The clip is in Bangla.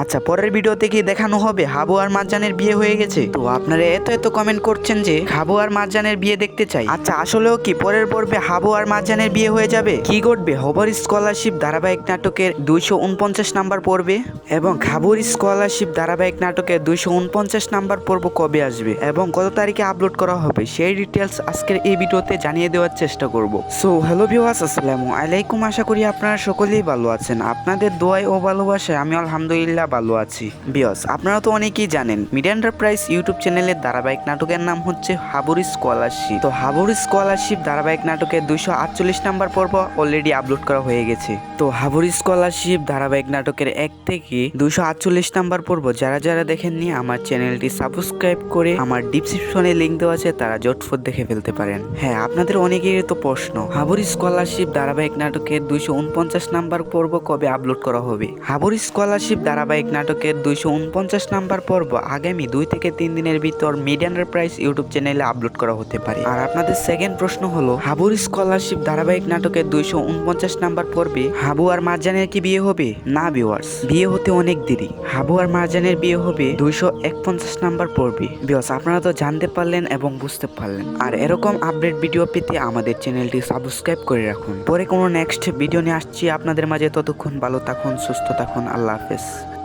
আচ্ছা পরের ভিডিওতে কি দেখানো হবে হাবু আর মারজানের বিয়ে হয়ে গেছে। তো আপনারা এত এত কমেন্ট করছেন যে হাবু আর মারজানের বিয়ে দেখতে চাই। আচ্ছা আসলেও কি পরের পর্বে হাবু আর মারজানের বিয়ে হয়ে যাবে? কি ঘটবে? হবর স্কলারশিপ ধারাবাহিক নাটকের দুইশো উনপঞ্চাশ নাম্বার পর্বে? এবং খাবুর স্কলারশিপ ধারাবাহিক নাটকের দুইশো উনপঞ্চাশ নাম্বার পর্ব কবে আসবে? এবং কত তারিখে আপলোড করা হবে? সেই ডিটেলস আজকের এই ভিডিওতে জানিয়ে দেওয়ার চেষ্টা করব। সো হ্যালো ভিউয়ার্স আসসালামু আলাইকুম। আশা করি আপনারা সকলেই ভালো আছেন। আপনাদের দোয়াই ও ভালোবাসায় আমি আলহামদুলিল্লাহ ভালো আছি বিয়স আপনারা তো অনেকেই জানেন মিড এন্টারপ্রাইজ ইউটিউব চ্যানেলের ধারাবাহিক নাটকের নাম হচ্ছে হাবুর স্কলারশিপ। তো হাবুর স্কলারশিপ ধারাবাহিক নাটকের দুইশো আটচল্লিশ নাম্বার পর্ব অলরেডি আপলোড করা হয়ে গেছে। তো হাবুর স্কলারশিপ ধারাবাহিক নাটকের এক থেকে দুইশো আটচল্লিশ নাম্বার পর্ব যারা যারা দেখেননি, আমার চ্যানেলটি সাবস্ক্রাইব করে আমার ডিসক্রিপশনে লিঙ্ক দেওয়া আছে, তারা জটফট দেখে ফেলতে পারেন। হ্যাঁ আপনাদের অনেকেরই তো প্রশ্ন, হাবুর স্কলারশিপ ধারাবাহিক নাটকের দুইশো উনপঞ্চাশ নাম্বার পর্ব কবে আপলোড করা হবে? হাবুর স্কলারশিপ ধারাবাহিক নাটকের দুইশো উনপঞ্চাশ নাম্বার পর্ব আগামী দুই থেকে তিন দিনের ভিতর মিড এন্টারপ্রাইজ ইউটিউব চ্যানেলে আপলোড করা হতে পারে। আর আপনাদের সেকেন্ড প্রশ্ন হলো, হাবুর স্কলারশিপ ধারাবাহিক নাটকের দুইশো উনপঞ্চাশ নাম্বার পর্বে হাবু আর মারজানের কি বিয়ে হবে? না ভিউয়ার্স বিয়ে হতে অনেক দেরি। হাবু আর মারজানের বিয়ে হবে দুইশো একপঞ্চাশ নাম্বার পর্বে। বিকজ আপনারা তো জানতে পারলেন এবং বুঝতে পারলেন। আর এরকম আপডেট ভিডিও পেতে আমাদের চ্যানেলটি সাবস্ক্রাইব করে রাখুন। পরে কোনো নেক্সট ভিডিও নিয়ে আসছি। আপনাদের মাঝে ততক্ষণ ভালো থাকুন, সুস্থ থাকুন। আল্লাহ হাফেজ।